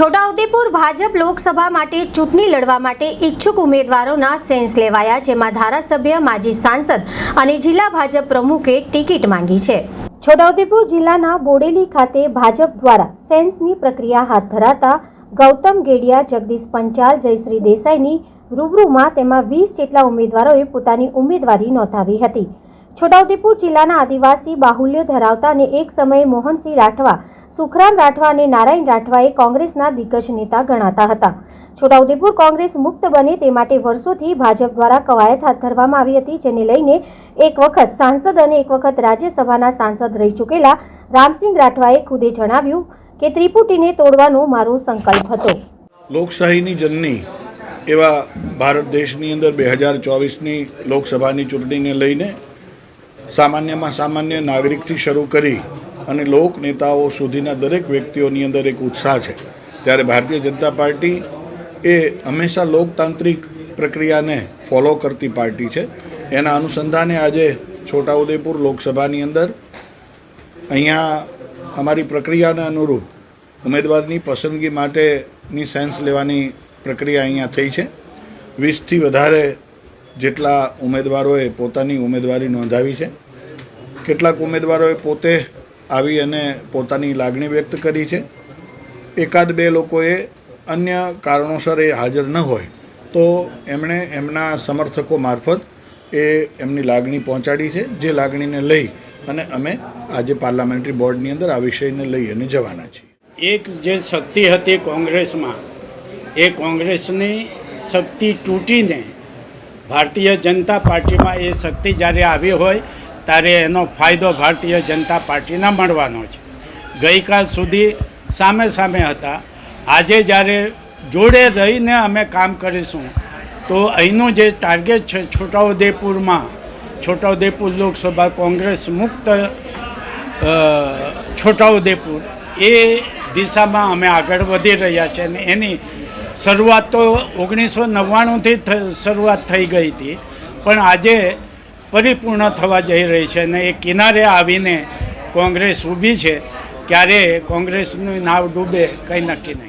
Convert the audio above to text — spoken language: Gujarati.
છોટાઉદેપુર ભાજપ લોકસભા માટે ચૂંટણી લડવા માટે ઈચ્છુક ઉમેદવારોના સેન્સ લેવાયા, જેમાં ધારાસભ્ય, માજી સાંસદ અને જિલ્લા ભાજપ પ્રમુખે ટિકિટ માંગી છે. છોટાઉદેપુર જિલ્લાના બોડેલી ખાતે ભાજપ દ્વારા સેન્સની પ્રક્રિયા હાથ ધરાતા ગૌતમ ગેડિયા, જગદીશ પંચાલ, જયશ્રી દેસાઈની રૂબરૂમાં તેમાં વીસ જેટલા ઉમેદવારોએ પોતાની ઉમેદવારી નોંધાવી હતી. છોટાઉદેપુર જિલ્લાના આદિવાસી બાહુલ્ય ધરાવતા અને એક સમયે મોહનસિંહ રાઠવા સુખરામ રાઠવા અને નારાયણ રાઠવા એ કોંગ્રેસના દિગ્ગજ નેતા ગણાતા હતા. છોટાઉદેપુર કોંગ્રેસ મુક્ત બને તે માટે વર્ષોથી ભાજપ દ્વારા કવાયત હાથ ધરવામાં આવી હતી, જેને લઈને એક વખત સાંસદ અને એક વખત રાજ્યસભાના સાંસદ રહી ચૂકેલા રામસિંહ રાઠવાએ ખુદે જણાવ્યું કે ત્રિપુટીને તોડવાનો મારો સંકલ્પ હતો. લોકશાહીની જનની એવા ભારત દેશની અંદર બે હજાર ચોવીસની લોકસભાની ચૂંટણીને લઈને સામાન્યમાં સામાન્ય નાગરિકથી શરૂ કરી અને લોક નેતાઓ સુધીના દરેક વ્યક્તિઓની અંદર એક ઉત્સાહ છે. ત્યારે ભારતીય જનતા પાર્ટી એ હંમેશા લોકતાંત્રિક પ્રક્રિયાને ફોલો કરતી પાર્ટી છે. એના અનુસંધાને આજે છોટાઉદેપુર લોકસભાની અંદર અહીંયા અમારી પ્રક્રિયાને અનુરૂપ ઉમેદવારની પસંદગી માટેની સેન્સ લેવાની પ્રક્રિયા અહીંયા થઈ છે. વીસથી વધારે જેટલા ઉમેદવારોએ પોતાની ઉમેદવારી નોંધાવી છે. કેટલાક ઉમેદવારોએ પોતે આવી અને પોતાની લાગણી વ્યક્ત કરી છે. એકાદ બે લોકોએ અન્ય કારણોસર એ હાજર ન હોય, તો એમણે એમના સમર્થકો મારફત એ એમની લાગણી પહોંચાડી છે, જે લાગણીને લઈ અને અમે આજે પાર્લામેન્ટરી બોર્ડની અંદર આ વિષયને લઈ અને જવાના છીએ. એક જે શક્તિ હતી કોંગ્રેસમાં, એ કોંગ્રેસની શક્તિ તૂટીને ભારતીય જનતા પાર્ટીમાં એ શક્તિ જ્યારે આવી હોય ત્યારે એનો ફાયદો ભારતીય જનતા પાર્ટીને મળવાનો છે. ગઈકાલ સુધી સામે સામે હતા. આજે જ્યારે જોડે રહીને અમે કામ કરીશું, તો અહીંનું જે ટાર્ગેટ છે છોટાઉદેપુરમાં, છોટાઉદેપુર લોકસભા કોંગ્રેસ મુક્ત છોટાઉદેપુર, એ દિશામાં અમે આગળ વધી રહ્યા છે અને એની શરૂઆત તો ઓગણીસો નવ્વાણુંથી શરૂઆત થઈ ગઈ હતી. પણ આજે પરિપૂર્ણ થવા જઈ રહી છે અને એ કિનારે આવીને કોંગ્રેસ ઊભી છે, ક્યારે કોંગ્રેસનું નાવ ડૂબે કંઈ નક્કી નહીં.